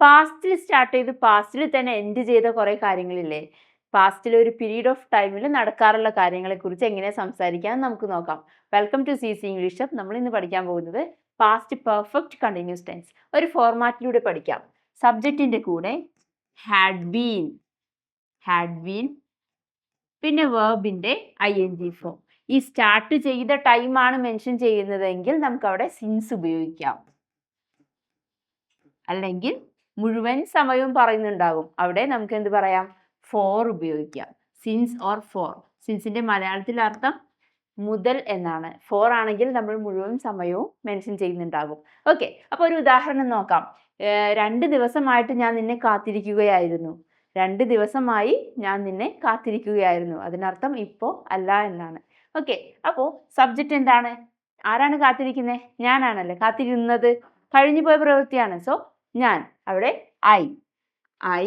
പാസ്റ്റിൽ start ചെയ്ത് പാസ്റ്റിൽ തന്നെ end ചെയ്ത കുറേ കാര്യങ്ങളില്ലേ? പാസ്റ്റിൽ ഒരു പീരീഡ് ഓഫ് ടൈമിൽ നടക്കാറുള്ള കാര്യങ്ങളെക്കുറിച്ച് എങ്ങനെ സംസാരിക്കാം നമുക്ക് നോക്കാം. Welcome to C C English നമ്മൾ ഇന്ന് പഠിക്കാൻ പോകുന്നത് പാസ്റ്റ് പെർഫെക്റ്റ് കണ്ടിന്യൂസ് ടെൻസ് ഒരു ഫോർമാറ്റിലൂടെ പഠിക്കാം. സബ്ജക്റ്റിന്റെ കൂടെ ഹാഡ് ബീൻ ഹാഡ് ബീൻ പിന്നെ വേർബിന്റെ ഐ എൻ ജി ഫോം ഈ സ്റ്റാർട്ട് ചെയ്ത ടൈമാണ് മെൻഷൻ ചെയ്യുന്നതെങ്കിൽ നമുക്ക് അവിടെ സിൻസ് ഉപയോഗിക്കാം. അല്ലെങ്കിൽ മുഴുവൻ സമയവും പറയുന്നുണ്ടാകും. അവിടെ നമുക്ക് എന്ത് പറയാം? ഫോർ ഉപയോഗിക്കാം. സിൻസ് ഓർ ഫോർ സിൻസിന്റെ മലയാളത്തിൽ അർത്ഥം മുതൽ എന്നാണ്. ഫോർ ആണെങ്കിൽ നമ്മൾ മുഴുവൻ സമയവും മെൻഷൻ ചെയ്യുന്നുണ്ടാകും. ഓക്കെ അപ്പോൾ ഒരു ഉദാഹരണം നോക്കാം. രണ്ട് ദിവസമായിട്ട് ഞാൻ നിന്നെ കാത്തിരിക്കുകയായിരുന്നു. രണ്ട് ദിവസമായി ഞാൻ നിന്നെ കാത്തിരിക്കുകയായിരുന്നു. അതിനർത്ഥം ഇപ്പോൾ അല്ല എന്നാണ്. ഓക്കെ അപ്പോൾ സബ്ജക്റ്റ് എന്താണ്? ആരാണ് കാത്തിരിക്കുന്നത് ഞാനാണല്ലേ കാത്തിരുന്നത്. കഴിഞ്ഞു പോയ പ്രവൃത്തിയാണ്. സോ ഞാൻ അവിടെ I I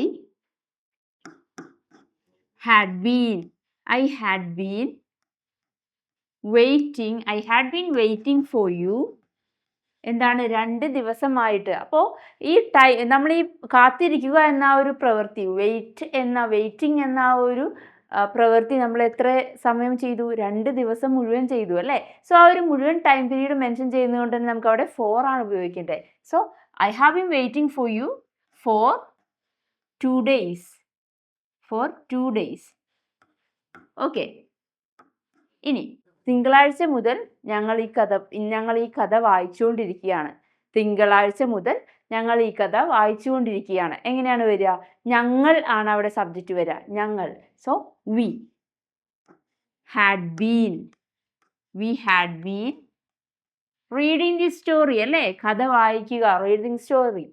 had been I had been waiting I had been waiting for you എന്താണ്? രണ്ട് ദിവസമായിട്ട്. അപ്പോൾ ഈ ടൈ നമ്മൾ ഈ കാത്തിരിക്കുക എന്ന ഒരു പ്രവൃത്തി വെയിറ്റ് എന്ന വെയിറ്റിംഗ് എന്ന ഒരു പ്രവൃത്തി നമ്മൾ എത്ര സമയം ചെയ്തു? രണ്ട് ദിവസം മുഴുവൻ ചെയ്തു അല്ലേ? സോ ആ ഒരു മുഴുവൻ ടൈം പീരീഡ് മെൻഷൻ ചെയ്യുന്നതുകൊണ്ട് തന്നെ നമുക്ക് അവിടെ ഫോർ ആണ് ഉപയോഗിക്കേണ്ടത്. So I have been waiting for you for two days for two days okay ഇനി തിങ്കളാഴ്ച മുതൽ ഞങ്ങൾ ഈ കഥ ഞങ്ങൾ ഈ കഥ വായിച്ചുകൊണ്ടിരിക്കുകയാണ്. തിങ്കളാഴ്ച മുതൽ ഞങ്ങൾ ഈ കഥ വായിച്ചുകൊണ്ടിരിക്കുകയാണ്. എങ്ങനെയാണ് വരിക? ഞങ്ങൾ ആണ് അവിടെ സബ്ജക്റ്റ് വരിക. ഞങ്ങൾ. So we had been we had been reading the story അല്ലേ? കഥ വായിക്കുക reading story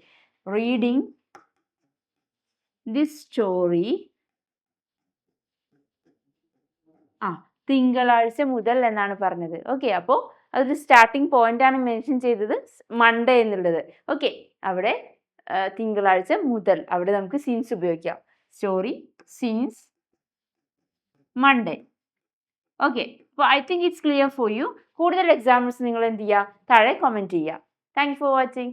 reading the story ആ തിങ്കളാഴ്ച മുതൽ എന്നാണ് പറഞ്ഞത്. ഓക്കെ അപ്പോൾ അതൊരു സ്റ്റാർട്ടിംഗ് പോയിന്റ് ആണ് മെൻഷൻ ചെയ്തത്. മൺഡേ എന്നുള്ളത്. ഓക്കെ അവിടെ തിങ്കളാഴ്ച മുതൽ അവിടെ നമുക്ക് സിൻസ് ഉപയോഗിക്കാം. Story since Monday okay I think it's clear for you കൂടുതൽ എക്സാമ്പിൾസ് നിങ്ങൾ എന്ത് ചെയ്യുക? താഴെ കമന്റ് ചെയ്യുക. Thank for watching